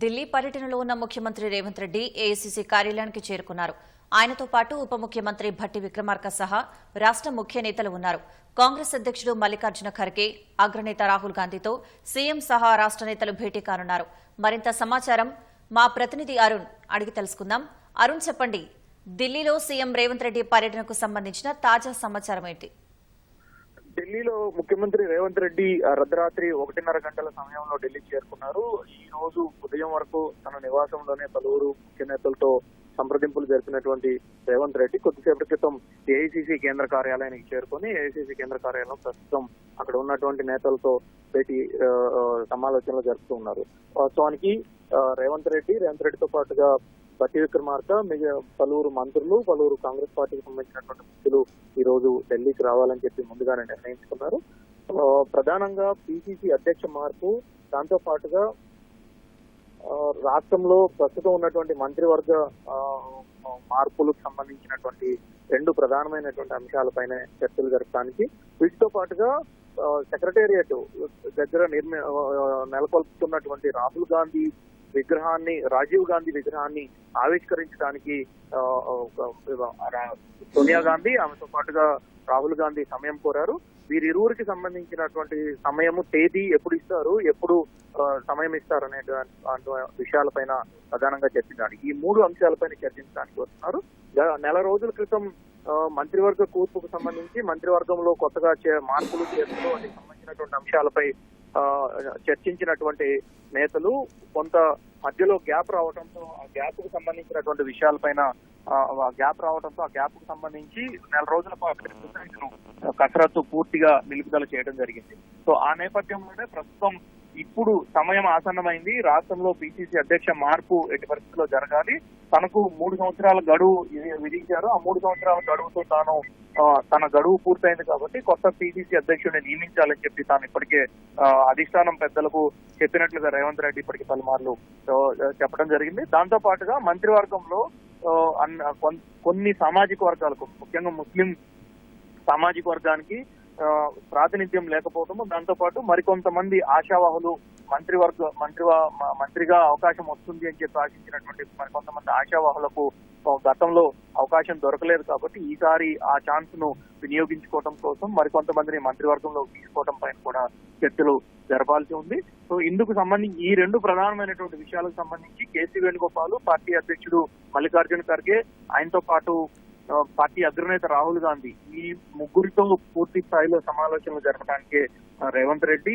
ఢిల్లీ పర్యటనలో ఉన్న ముఖ్యమంత్రి రేవంత్ రెడ్డి ఏఐసీసీ కార్యాలయానికి చేరుకున్నారు. ఆయనతో పాటు ఉప ముఖ్యమంత్రి భట్టి విక్రమార్క సహా రాష్ట్ర ముఖ్య నేతలు ఉన్నారు. కాంగ్రెస్ అధ్యక్షుడు మల్లికార్జున ఖర్గే అగ్రనేత రాహుల్ గాంధీతో సీఎం సహా రాష్ట్ర నేతలు భేటీ కానున్నారు. మరింత సమాచారం మా ప్రతినిధి అరుణ్ అడిగి తెలుసుకుందాం. అరుణ్ చెప్పండి ఢిల్లీలో సీఎం రేవంత్ రెడ్డి పర్యటనకు సంబంధించిన తాజా సమాచారం ఏంటి? ఢిల్లీలో ముఖ్యమంత్రి రేవంత్ రెడ్డి అర్ధరాత్రి ఒకటిన్నర గంటల సమయంలో ఢిల్లీకి చేరుకున్నారు. ఈ రోజు ఉదయం వరకు తన నివాసంలోనే పలువురు ముఖ్య నేతలతో సంప్రదింపులు జరిపినటువంటి రేవంత్ రెడ్డి కొద్దిసేపటి క్రితం ఏఐసిసి కేంద్ర కార్యాలయానికి చేరుకొని ఏఐసిసి కేంద్ర కార్యాలయం ప్రస్తుతం అక్కడ ఉన్నటువంటి నేతలతో భేటీ సమాలోచనలు జరుపుతూ ఉన్నారు. వాస్తవానికి రేవంత్ రెడ్డి రేవంత్ రెడ్డితో పాటుగా బట్టి విక్రమార్క పలువురు మంత్రులు పలువురు కాంగ్రెస్ పార్టీకి సంబంధించినటువంటి వ్యక్తులు ఈ రోజు ఢిల్లీకి రావాలని చెప్పి ముందుగానే నిర్ణయించుకున్నారు. ప్రధానంగా పిసిసి అధ్యక్ష మార్పు దాంతో పాటుగా రాష్ట్రంలో ప్రస్తుతం ఉన్నటువంటి మంత్రివర్గ మార్పులకు సంబంధించినటువంటి రెండు ప్రధానమైనటువంటి అంశాలపైన చర్చలు జరపడానికి వీటితో పాటుగా సెక్రటేరియట్ దగ్గర నిర్మి నెలకొల్పుతున్నటువంటి రాహుల్ గాంధీ విగ్రహాన్ని రాజీవ్ గాంధీ విగ్రహాన్ని ఆవిష్కరించడానికి సోనియా గాంధీ ఆమెతో పాటుగా రాహుల్ గాంధీ సమయం కోరారు. వీరిరువురికి సంబంధించినటువంటి సమయము తేదీ ఎప్పుడు ఇస్తారు ఎప్పుడు సమయం ఇస్తారు అనే విషయాలపైన ప్రధానంగా చర్చించడానికి ఈ మూడు అంశాలపైన చర్చించడానికి వస్తున్నారు. నెల రోజుల క్రితం మంత్రివర్గ కూర్పుకు సంబంధించి మంత్రివర్గంలో కొత్తగా చే- మార్పులు చేర్పులు వాటికి సంబంధించినటువంటి అంశాలపై చర్చించినటువంటి నేతలు కొంత మధ్యలో గ్యాప్ రావడంతో ఆ గ్యాప్కు సంబంధించినటువంటి విషయాలపైన గ్యాప్ రావడంతో ఆ గ్యాప్కు సంబంధించి నెల రోజుల పాటు కసరత్తు పూర్తిగా నిలుపుదల చేయడం జరిగింది. సో ఆ నేపథ్యంలోనే ప్రస్తుతం ఇప్పుడు సమయం ఆసన్నమైంది. రాష్ట్రంలో పిసిసి అధ్యక్ష మార్పు ఎట్టి పరిస్థితుల్లో జరగాలి. తనకు మూడు సంవత్సరాల గడువు విధించారు. ఆ మూడు సంవత్సరాల గడువుతో తాను తన గడువు పూర్తయింది కాబట్టి కొత్త పిసిసి అధ్యక్షుడిని నియమించాలని చెప్పి తాను ఇప్పటికే ఆ, అధిష్టానం పెద్దలకు చెప్పినట్లుగా రేవంత్ రెడ్డి ఇప్పటికి పలుమార్లు చెప్పడం జరిగింది. దాంతో పాటుగా మంత్రివర్గంలో ఆ, కొన్ని సామాజిక వర్గాలకు ముఖ్యంగా ముస్లిం సామాజిక వర్గానికి ప్రాతినిధ్యం లేకపోవటము. దాంతో పాటు మరికొంతమంది ఆశావాహులు మంత్రివర్గ మంత్రి మంత్రిగా అవకాశం వస్తుంది అని చెప్పి ఆశించినటువంటి మరికొంతమంది ఆశావాహులకు గతంలో అవకాశం దొరకలేదు కాబట్టి ఈసారి ఆ ఛాన్స్ను వినియోగించుకోవడం కోసం మరికొంతమందిని మంత్రివర్గంలో తీసుకోవడం పైన కూడా చర్చలు జరపాల్సి ఉంది. సో ఇందుకు సంబంధించి ఈ రెండు ప్రధానమైనటువంటి విషయాలకు సంబంధించి కేసీ వేణుగోపాల్ పార్టీ అధ్యక్షుడు మల్లికార్జున ఖర్గే ఆయనతో పాటు పార్టీ అగ్రనేత రాహుల్ గాంధీ ఈ ముగ్గురితో పూర్తి స్థాయిలో సమాలోచనలు జరపడానికి రేవంత్ రెడ్డి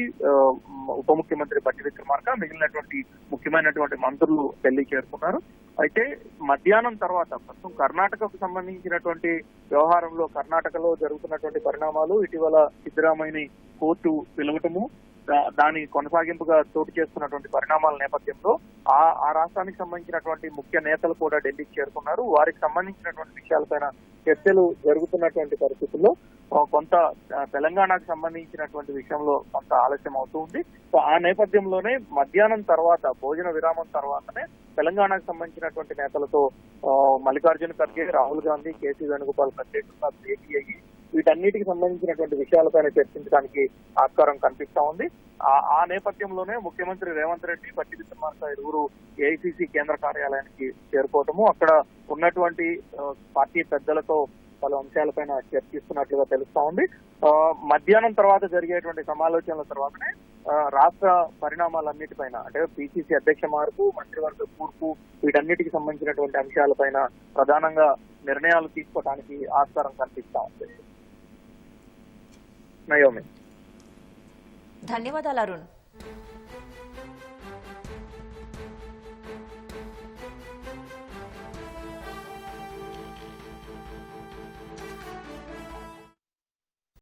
ఉప ముఖ్యమంత్రి బట్టి విక్రమార్క మిగిలినటువంటి ముఖ్యమైనటువంటి మంత్రులు ఢిల్లీ చేరుకున్నారు. అయితే మధ్యాహ్నం తర్వాత ప్రస్తుతం కర్ణాటకకు సంబంధించినటువంటి వ్యవహారంలో కర్ణాటకలో జరుగుతున్నటువంటి పరిణామాలు ఇటీవల సిద్దరామయ్యని కోర్టు పిలవటము దాని కొనసాగింపుగా చోటు చేస్తున్నటువంటి పరిణామాల నేపథ్యంలో ఆ ఆ రాష్ట్రానికి సంబంధించినటువంటి ముఖ్య నేతలు కూడా ఢిల్లీకి చేరుకున్నారు. వారికి సంబంధించినటువంటి విషయాలపైన చర్చలు జరుగుతున్నటువంటి పరిస్థితుల్లో కొంత తెలంగాణకు సంబంధించినటువంటి విషయంలో కొంత ఆలస్యం అవుతూ ఉంది. సో ఆ నేపథ్యంలోనే మధ్యాహ్నం తర్వాత భోజన విరామం తర్వాతనే తెలంగాణకు సంబంధించినటువంటి నేతలతో మల్లికార్జున ఖర్గే రాహుల్ గాంధీ కేసీ వేణుగోపాల్ ఖర్గే భేటీ అయ్యి వీటన్నిటికి సంబంధించినటువంటి విషయాలపైన చర్చించడానికి ఆస్కారం కనిపిస్తా ఉంది. ఆ నేపథ్యంలోనే ముఖ్యమంత్రి రేవంత్ రెడ్డి బట్టి విక్రమార్క ఇరువురు ఏఐసిసి కేంద్ర కార్యాలయానికి చేరుకోవటము అక్కడ ఉన్నటువంటి పార్టీ పెద్దలతో పలు అంశాలపైన చర్చిస్తున్నట్లుగా తెలుస్తా ఉంది. మధ్యాహ్నం తర్వాత జరిగేటువంటి సమాలోచనల తర్వాతనే రాష్ట్ర పరిణామాలన్నిటిపైన అంటే పిసిసి అధ్యక్ష మార్పు మంత్రివర్గ కూర్పు వీటన్నిటికి సంబంధించినటువంటి అంశాలపైన ప్రధానంగా నిర్ణయాలు తీసుకోవడానికి ఆస్కారం కనిపిస్తా ఉంది. నయోమి ధన్యవాదాలు అరుణ్.